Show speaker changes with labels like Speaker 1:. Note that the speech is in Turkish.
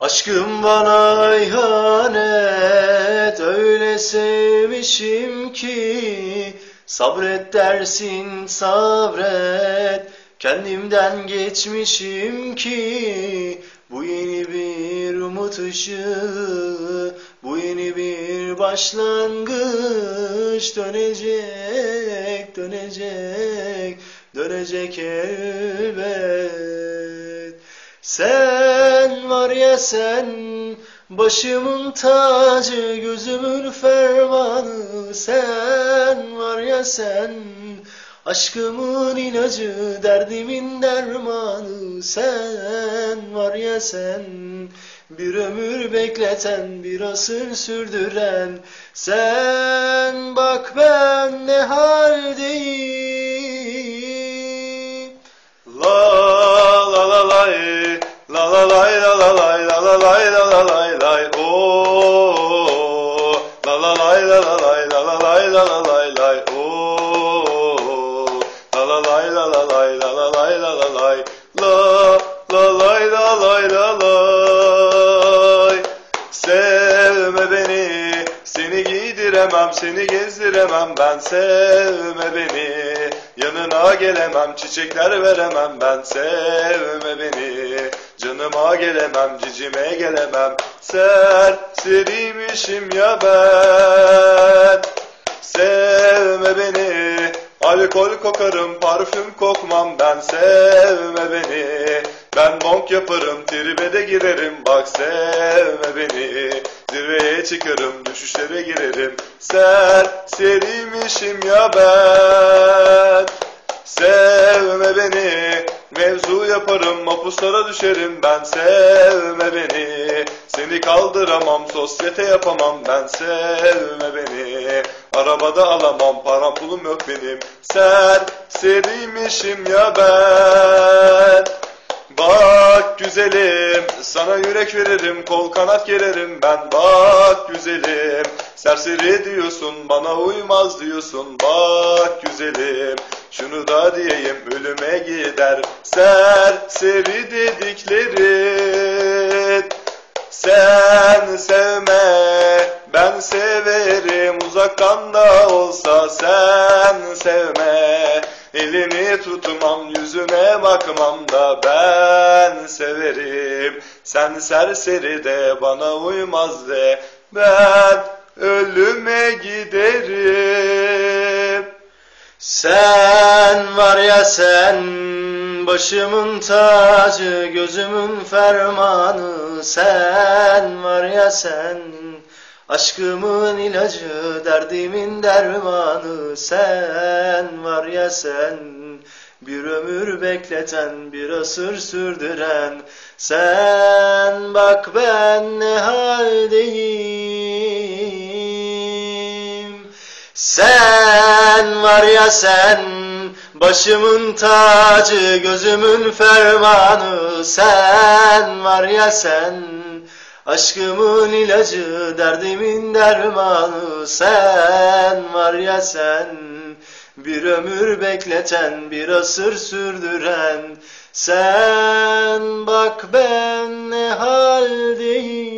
Speaker 1: Aşkım bana ihanet öyle sevmişim ki. Sabret dersin sabret kendimden geçmişim ki. Bu yeni bir umut ışığı bu yeni bir başlangıç. Dönecek dönecek dönecek elbet. Sen sen başımın tacı gözümün fermanı sen var ya sen. Aşkımın ilacı derdimin dermanı sen var ya sen. Bir ömür bekleten bir asır sürdüren sen. Bak ben ne haldeyim
Speaker 2: lay oh oh seni gezdiremem ben sevme beni Yanına gelemem çiçekler veremem ben sevme beni Canıma gelemem cicime gelemem. Serseriymişim ya ben. Sevme beni Alkol kokarım parfüm kokmam ben. Sevme beni Ben bonk yaparım tribe girerim. Bak sevme beni Zirveye çıkarım düşüşlere girerim. Serseriymişim ya ben. Sevme beni Mevzu yaparım mapuslara düşerim ben Sevme beni. Seni kaldıramam sosyete yapamam ben Sevme beni. Arabada alamam param pulum yok benim. Serseriymişim ya ben. Bak güzelim sana yürek veririm kol kanat gererim ben. Bak güzelim Serseri diyorsun bana uymaz diyorsun. Bak güzelim Şunu da diyeyim ölüme gider. Serseri dediklerin Sen sevme ben severim. Uzaktan da olsa sen sevme. Elini tutmam yüzüne bakmam da ben severim. Sen serseri de bana uymaz de. Ben ölüme giderim
Speaker 1: Sen var ya sen başımın tacı gözümün fermanı. Sen var ya sen aşkımın ilacı derdimin dermanı. Sen var ya sen bir ömür bekleten bir asır sürdüren. Sen bak ben ne haldeyim. Sen var ya sen başımın tacı gözümün fermanı sen var ya sen. Aşkımın ilacı derdimin dermanı sen var ya sen. Bir ömür bekleten bir asır sürdüren sen bak ben ne haldeyim